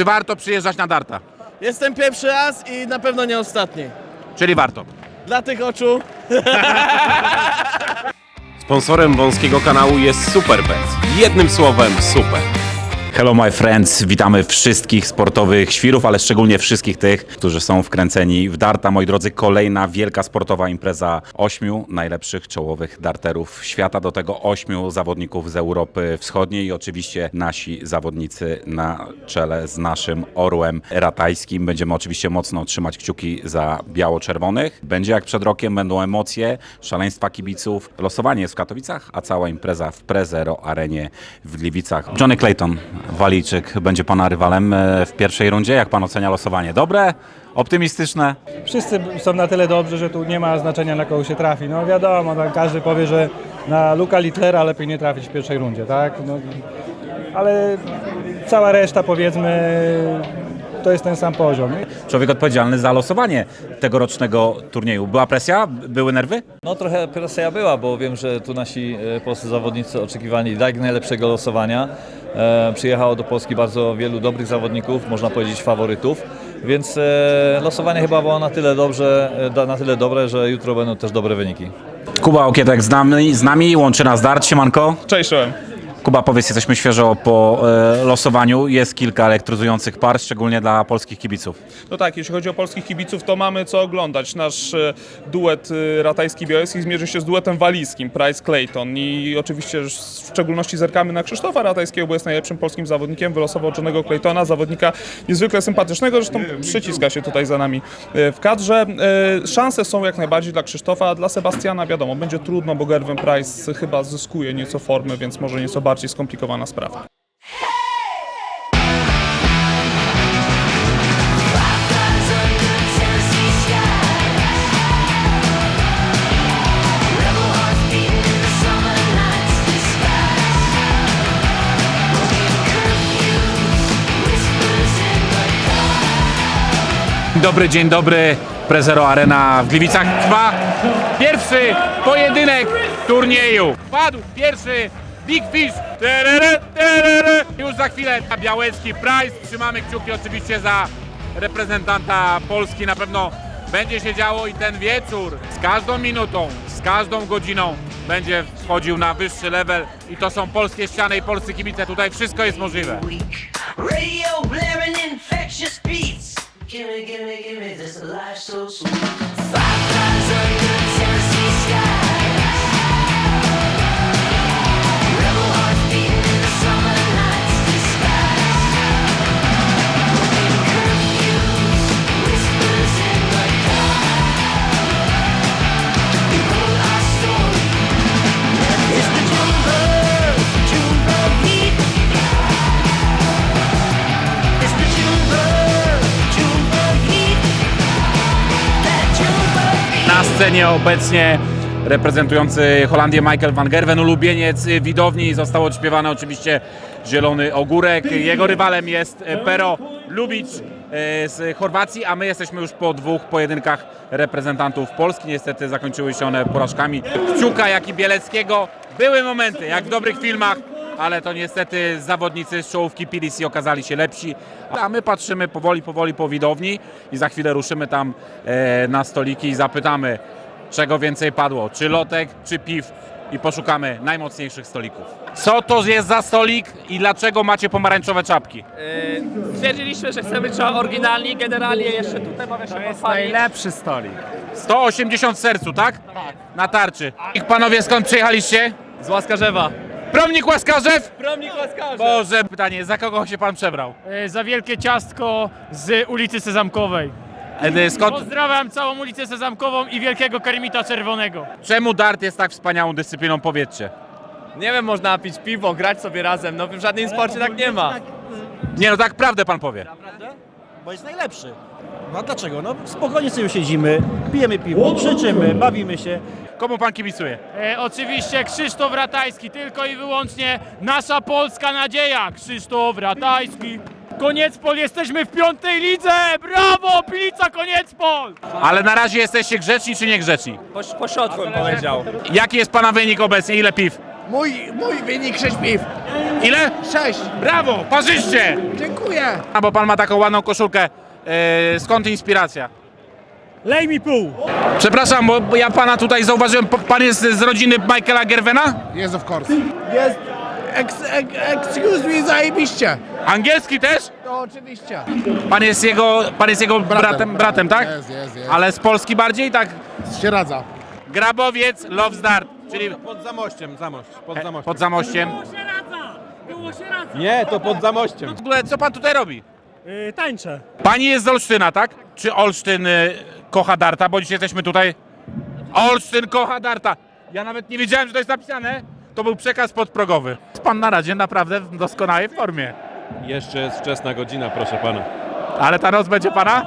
Czy warto przyjeżdżać na darta? Jestem pierwszy raz i na pewno nie ostatni. Czyli warto. Dla tych oczu Sponsorem wąskiego kanału jest Superbet. Jednym słowem super. Hello my friends, witamy wszystkich sportowych świrów, ale szczególnie wszystkich tych, którzy są wkręceni w darta. Moi drodzy, kolejna wielka sportowa impreza ośmiu najlepszych czołowych darterów świata, do tego ośmiu zawodników z Europy Wschodniej i oczywiście nasi zawodnicy na czele z naszym orłem ratajskim. Będziemy oczywiście mocno trzymać kciuki za biało-czerwonych. Będzie jak przed rokiem, będą emocje, szaleństwa kibiców. Losowanie jest w Katowicach, a cała impreza w Prezero Arenie w Gliwicach. Johnny Clayton, Walijczyk, będzie pana rywalem e, w pierwszej rundzie. Jak pan ocenia losowanie? Dobre? Optymistyczne? Wszyscy są na tyle dobrzy, że tu nie ma znaczenia na kogo się trafi. No wiadomo, tam każdy powie, że na Luka Litlera lepiej nie trafić w pierwszej rundzie, tak? No, ale cała reszta powiedzmy to jest ten sam poziom. Człowiek odpowiedzialny za losowanie tegorocznego turnieju. Była presja? Były nerwy? No trochę presja była, bo wiem, że tu nasi e, polscy zawodnicy oczekiwali jak najlepszego losowania. E, przyjechało do Polski bardzo wielu dobrych zawodników, można powiedzieć faworytów, więc e, losowanie chyba było na tyle, dobrze, e, na tyle dobre, że jutro będą też dobre wyniki. Kuba Okietek z nami, z nami łączy nas dart. Siemanko. Cześć, czołem. Kuba, powiedz, jesteśmy świeżo po e, losowaniu. Jest kilka elektryzujących par, szczególnie dla polskich kibiców. No tak, jeśli chodzi o polskich kibiców, to mamy co oglądać. Nasz e, duet e, ratajski-białeski zmierzy się z duetem walijskim, Price Clayton i oczywiście w szczególności zerkamy na Krzysztofa Ratajskiego, bo jest najlepszym polskim zawodnikiem, wylosował Johnego Claytona, zawodnika niezwykle sympatycznego, zresztą przyciska się tutaj za nami e, w kadrze. E, Szanse są jak najbardziej dla Krzysztofa, dla Sebastiana wiadomo, będzie trudno, bo Gerwin Price chyba zyskuje nieco formy, więc może nieco bardziej skomplikowana sprawa. Dobry dzień dobry, Prezero Arena w Gliwicach trwa pierwszy pojedynek turnieju. Padł pierwszy Big Fish. Terere, terere. Już za chwilę Białecki Price. Trzymamy kciuki oczywiście za reprezentanta Polski. Na pewno będzie się działo i ten wieczór z każdą minutą, z każdą godziną będzie wchodził na wyższy level i to są polskie ściany i polscy kibice. Tutaj wszystko jest możliwe. Blaring infectious beats. Gimme, gimme, gimme this life so sweet. Five flies under Tennessee skies. Scenie obecnie reprezentujący Holandię Michael van Gerwen, ulubieniec widowni. Został odśpiewany oczywiście Zielony Ogórek. Jego rywalem jest Pero Lubic e, z Chorwacji, a my jesteśmy już po dwóch pojedynkach reprezentantów Polski. Niestety zakończyły się one porażkami Kciuka, jak i Bieleckiego. Były momenty, jak w dobrych filmach, ale to niestety zawodnicy z czołówki PDC okazali się lepsi. A my patrzymy powoli, powoli po widowni i za chwilę ruszymy tam e, na stoliki i zapytamy, czego więcej padło, czy lotek, czy piw i poszukamy najmocniejszych stolików. Co to jest za stolik i dlaczego macie pomarańczowe czapki? Stwierdziliśmy, że chcemy być oryginalni, generalnie jeszcze tutaj mamy się pochwalić. najlepszy stolik. 180 w sercu, tak? Tak. Na tarczy. I panowie skąd przyjechaliście? Z Łaskarzewa. Promnik Łaskarzew? Promnik Łaskarzew. Boże, pytanie, za kogo się pan przebrał? E, za wielkie ciastko z ulicy Sezamkowej. E, Skąd, Pozdrawiam całą ulicę Sezamkową i wielkiego Kermita Czerwonego. czemu dart jest tak wspaniałą dyscypliną, powiedzcie? Nie wiem, można pić piwo, grać sobie razem, no w żadnym sporcie tak nie ma. Nie no, tak prawdę pan powie. Bo jest najlepszy. No a dlaczego? No spokojnie sobie siedzimy, pijemy piwo, krzyczymy, bawimy się. Komu pan kibicuje? E, oczywiście Krzysztof Ratajski, tylko i wyłącznie nasza polska nadzieja. Krzysztof Ratajski. Koniecpol, jesteśmy w piątej lidze! Brawo, Pilica Koniecpol! Ale na razie jesteście grzeczni czy niegrzeczni? Po, po środku bym powiedział. Jaki jest pana wynik obecnie? Ile piw? Mój, mój wynik 6 piw. Ile? 6. Brawo, parzyście! Dziękuję. A bo pan ma taką ładną koszulkę. E, skąd inspiracja? Lej mi pół! Przepraszam, bo bo ja pana tutaj zauważyłem. P- Pan jest z rodziny Michaela Gervena? Jest of course. Jest. Ex, ex, excuse me, zajebiście. Angielski też? To oczywiście. Pan jest jego, pan jest jego bratem, bratem, tak? Jest, jest, jest. Ale z Polski bardziej, tak? się radza. Grabowiec, Love Dart, czyli Pod zamościem, zamość, pod zamościem. pod Zamościem. Nie, to pod zamościem. W ogóle, co pan tutaj robi? Yy, tańczę. Pani jest z Olsztyna, tak? Czy Olsztyn y, kocha Darta? Bo dzisiaj jesteśmy tutaj. Olsztyn kocha Darta. Ja nawet nie wiedziałem, że to jest napisane. To był przekaz podprogowy. Jest pan na razie naprawdę w doskonałej formie. Jeszcze jest wczesna godzina, proszę pana. Ale ta noc będzie pana?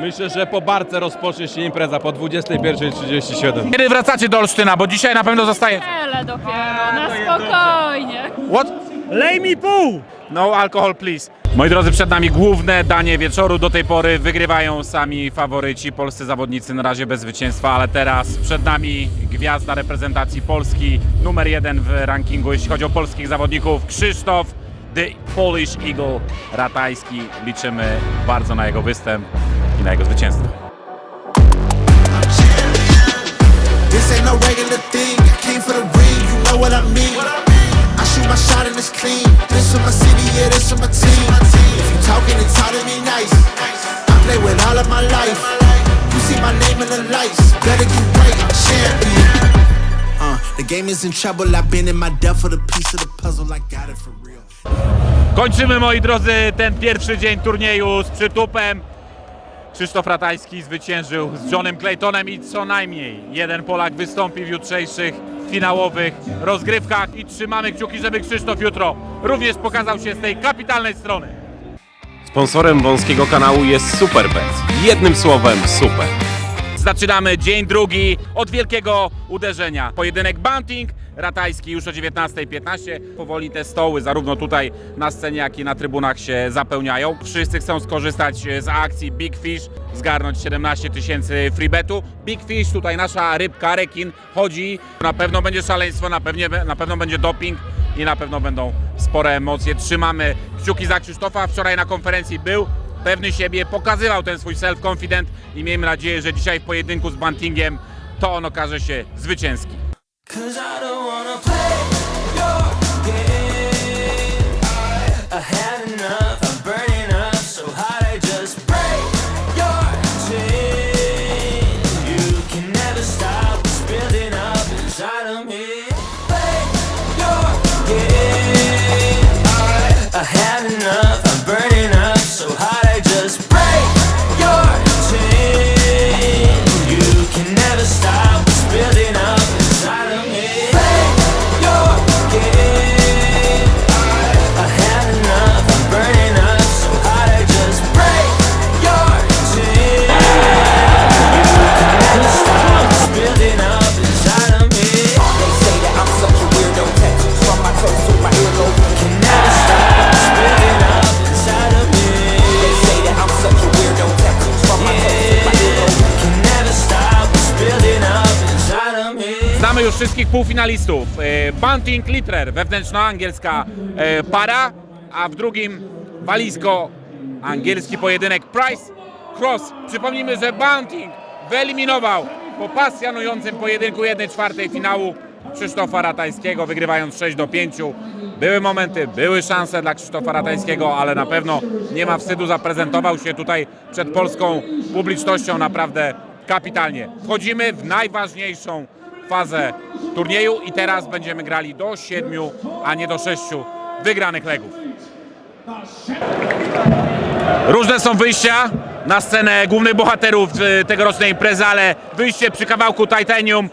Myślę, że po barce rozpocznie się impreza po 21.37. Kiedy wracacie do Olsztyna? Bo dzisiaj na pewno zostaje. Tyle dopiero, na spokojnie. What? Lej mi pół! No alcohol, please. Moi drodzy, przed nami główne danie wieczoru. Do tej pory wygrywają sami faworyci, polscy zawodnicy na razie bez zwycięstwa, ale teraz przed nami gwiazda reprezentacji Polski, numer jeden w rankingu, jeśli chodzi o polskich zawodników, Krzysztof The Polish Eagle Ratajski. Liczymy bardzo na jego występ i na jego zwycięstwo. Lights, better get right, champion. Uh, the game is in trouble. I've been in my depth for the piece of the puzzle. I got it for real. Kończymy, moi drodzy, ten pierwszy dzień turnieju z przytupem. Krzysztof Ratajski zwyciężył z Johnem Claytonem i co najmniej jeden Polak wystąpi w jutrzejszych finałowych rozgrywkach i trzymamy kciuki, żeby Krzysztof jutro również pokazał się z tej kapitalnej strony. Sponsorem wąskiego kanału jest Superbet. Jednym słowem super. Zaczynamy dzień drugi od wielkiego uderzenia. Pojedynek Bunting, Ratajski już o 19.15. Powoli te stoły, zarówno tutaj na scenie, jak i na trybunach się zapełniają. Wszyscy chcą skorzystać z akcji Big Fish, zgarnąć 17 tysięcy freebetu. Big Fish, tutaj nasza rybka, rekin, chodzi. Na pewno będzie szaleństwo, na, pewnie, na pewno będzie doping i na pewno będą spore emocje. Trzymamy kciuki za Krzysztofa. Wczoraj na konferencji był, pewny siebie, pokazywał ten swój self-confident i miejmy nadzieję, że dzisiaj w pojedynku z Buntingiem to on okaże się zwycięski. Już wszystkich półfinalistów. E, Bunting Littler, wewnętrznoangielska e, para, a w drugim walijsko-angielski pojedynek Price Cross. Przypomnijmy, że Bunting wyeliminował po pasjonującym pojedynku 1-4 finału Krzysztofa Ratajskiego, wygrywając 6 do 5. Były momenty, były szanse dla Krzysztofa Ratajskiego, ale na pewno nie ma wstydu, zaprezentował się tutaj przed polską publicznością naprawdę kapitalnie. Wchodzimy w najważniejszą fazę turnieju i teraz będziemy grali do 7, a nie do 6 wygranych legów. Różne są wyjścia na scenę głównych bohaterów e, tegorocznej imprezy, ale wyjście przy kawałku Titanium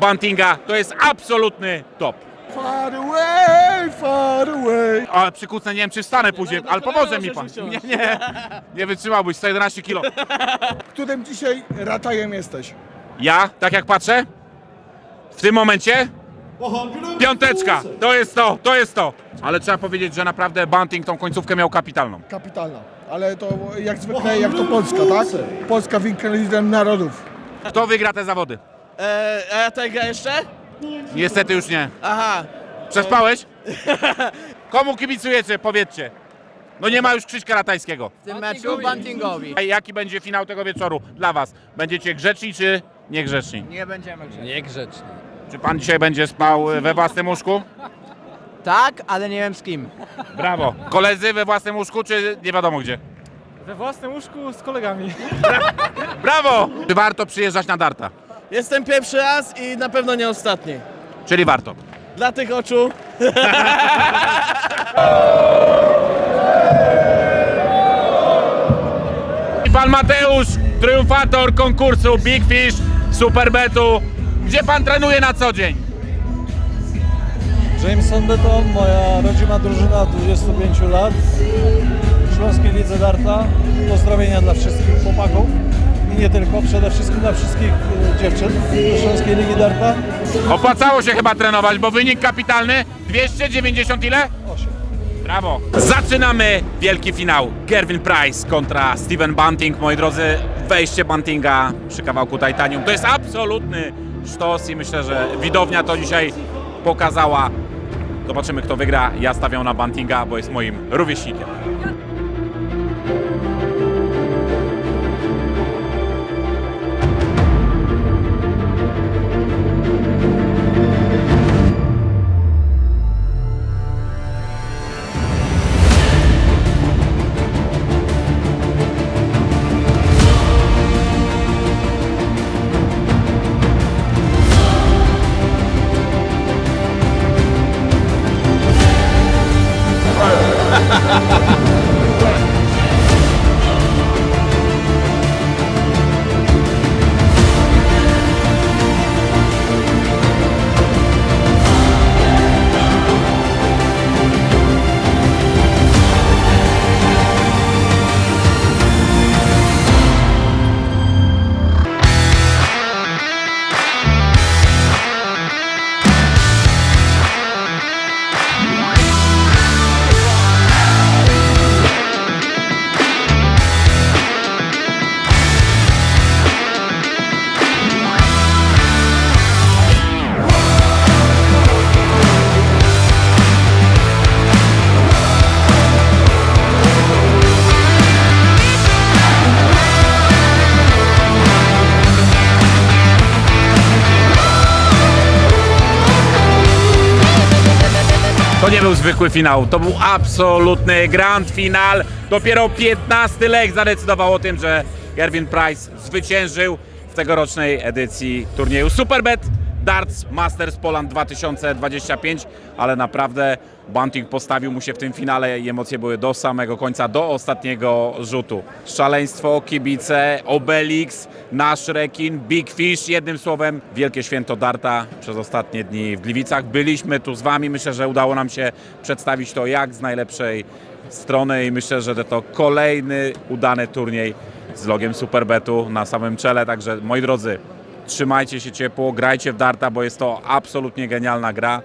Buntinga to jest absolutny top. Far away, far away. Ale przy nie wiem czy wstanę później, ale pomoże mi pan. Nie, nie, nie wytrzymałbyś 111 kilo. Którym dzisiaj ratajem jesteś? Ja, tak jak patrzę, w tym momencie piąteczka, to jest to, to jest to. Ale trzeba powiedzieć, że naprawdę Bunting tą końcówkę miał kapitalną. Kapitalna. Ale to jak zwykle, jak to Polska, tak? Polska winkelizem narodów. Kto wygra te zawody? Eee, a ja tutaj gra jeszcze? Niestety już nie. Aha. Przespałeś? Komu kibicujecie, powiedzcie. No nie ma już Krzyśka Ratajskiego. W tym meczu Bantingowi. A jaki będzie finał tego wieczoru dla was? Będziecie grzeczni czy niegrzeczni? Nie będziemy grzeczni. Niegrzeczni. Czy pan dzisiaj będzie spał we własnym łóżku? Tak, ale nie wiem z kim. Brawo. Koledzy we własnym łóżku czy nie wiadomo gdzie? We własnym łóżku z kolegami. Brawo! Czy warto przyjeżdżać na darta? Jestem pierwszy raz i na pewno nie ostatni. Czyli warto. Dla tych oczu I pan Mateusz, triumfator konkursu Big Fish Superbetu. Gdzie pan trenuje na co dzień? Jameson Beton, moja rodzima drużyna od 25 lat. Śląskiej Lidze Darta. Pozdrowienia dla wszystkich chłopaków. I nie tylko, przede wszystkim dla wszystkich e, dziewczyn Śląskiej Ligi Darta. Opłacało się chyba trenować, bo wynik kapitalny 290 ile? 8. Brawo. Zaczynamy wielki finał. Gervin Price kontra Steven Bunting. Moi drodzy, wejście Buntinga przy kawałku Titanium to jest absolutny sztos i myślę, że widownia to dzisiaj pokazała. Zobaczymy kto wygra. Ja stawiam na Buntinga, bo jest moim rówieśnikiem. Zwykły finał, to był absolutny grand final. Dopiero 15 lek zadecydował o tym, że Gervin Price zwyciężył w tegorocznej edycji turnieju Superbet Darts Masters Poland 2025, ale naprawdę Bunting postawił mu się w tym finale i emocje były do samego końca, do ostatniego rzutu. Szaleństwo, kibice, Obelix, nasz rekin, Big Fish, jednym słowem wielkie święto Darta przez ostatnie dni w Gliwicach. Byliśmy tu z Wami, myślę, że udało nam się przedstawić to jak z najlepszej strony i myślę, że to kolejny udany turniej z logiem Superbetu na samym czele, także moi drodzy, trzymajcie się ciepło, grajcie w darta, bo jest to absolutnie genialna gra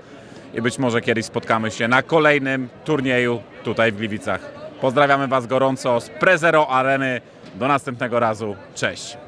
i być może kiedyś spotkamy się na kolejnym turnieju tutaj w Gliwicach. Pozdrawiamy Was gorąco z Prezero Areny. Do następnego razu. Cześć.